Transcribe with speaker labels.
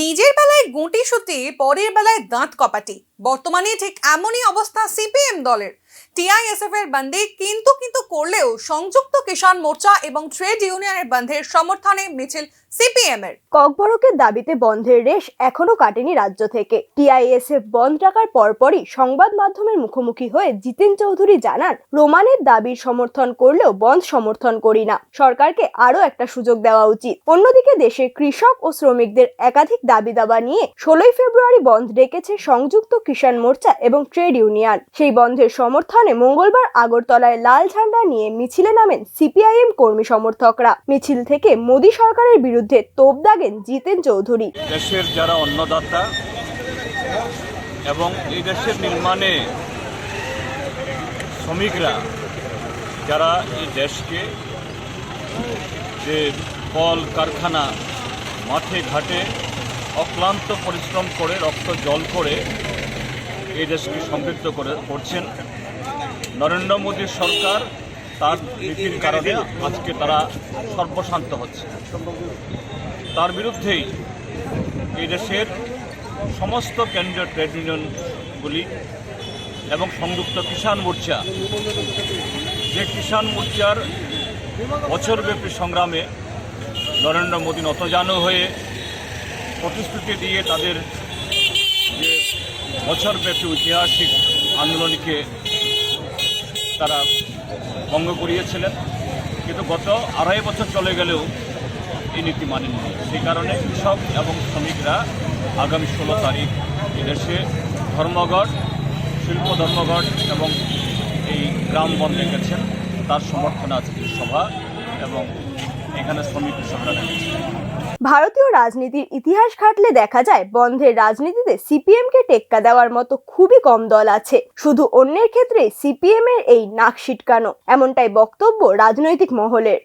Speaker 1: নিজের বেলায় গুঁটি সুতি পরের বেলায় দাঁত কপাটি। বর্তমানে ঠিক এমনই অবস্থা সিপিএম দলের। টিআইএসএফ এর বন্দে কিন্তু কিন্তু করলেও সংযুক্ত কিষাণ মোর্চা এবং ট্রেড ইউনিয়নের বন্ধের সমর্থনে মিছিল সিপিএম এর
Speaker 2: ককবরকের দাবিতে বন্ধের রেশ এখনও কাটেনি রাজ্য থেকে। টিআইএসএফ বন্ধ ডাকার পরপরই সংবাদ মাধ্যমের মুখোমুখি হয়ে জিতেন চৌধুরী জানান, রোমানের দাবির সমর্থন করলেও বন্ধ সমর্থন করি না। সরকারকে আরও একটা সুযোগ দেওয়া উচিত। অন্যদিকে দেশের কৃষক ও শ্রমিকদের একাধিক দাবি দাবা নিয়ে ষোলোই ফেব্রুয়ারি বন্ধ ডেকেছে সংযুক্ত কিষাণ মোর্চা এবং ট্রেড ইউনিয়ন। সেই বন্ধের সমর্থনে মঙ্গলবার আগরতলায় লাল ঝান্ডা নিয়ে মিছিলে নামেন সিপিআইএম কর্মী সমর্থকরা। মিছিল থেকে মোদী সরকারের বিরুদ্ধে তোপ দাগেন জিতেন চৌধুরী।
Speaker 3: দেশের যারা অন্নদাতা এবং এই দেশের নির্মাণে শ্রমিকরা, যারা এই দেশকে যে কল কারখানা মাঠে ঘাটে অক্লান্ত পরিশ্রম করে, রক্ত জল করে এই দেশকে সমৃদ্ধ করে করছেন নরেন্দ্র মোদীর সরকার তার নীতির কারণে আজকে তারা সর্বশান্ত হচ্ছে। তার বিরুদ্ধেই এই দেশের সমস্ত কেন্দ্রীয় ট্রেড ইউনিয়নগুলি এবং সংযুক্ত কিষাণ মোর্চা, যে কিষাণ মোর্চার বছরব্যাপী সংগ্রামে নরেন্দ্র মোদী নতজানু হয়ে প্রতিশ্রুতি দিয়ে তাদের যে বছরব্যাপী ঐতিহাসিক আন্দোলনকে তারা ভঙ্গ করিয়েছিলেন। কিন্তু গত আড়াই বছর চলে গেলেও এই নীতি মানেননি। সেই কারণে কৃষক এবং শ্রমিকরা আগামী ষোলো তারিখ এদেশে ধর্মঘট, শিল্প ধর্মঘট এবং এই গ্রাম বন্ধ গেছেন। তার সমর্থনে আজকের সভা এবং এখানে শ্রমিক কৃষকরা দেখেছে
Speaker 2: ভারতীয় রাজনীতির ইতিহাস ঘাটলে দেখা যায়, বন্ধের রাজনীতিতে সিপিএম কে টেক্কা দেওয়ার মতো খুবই কম দল আছে। শুধু অন্যের ক্ষেত্রে সিপিএম এর এই নাক সিটকানো এমনটাই বক্তব্য রাজনৈতিক মহলের।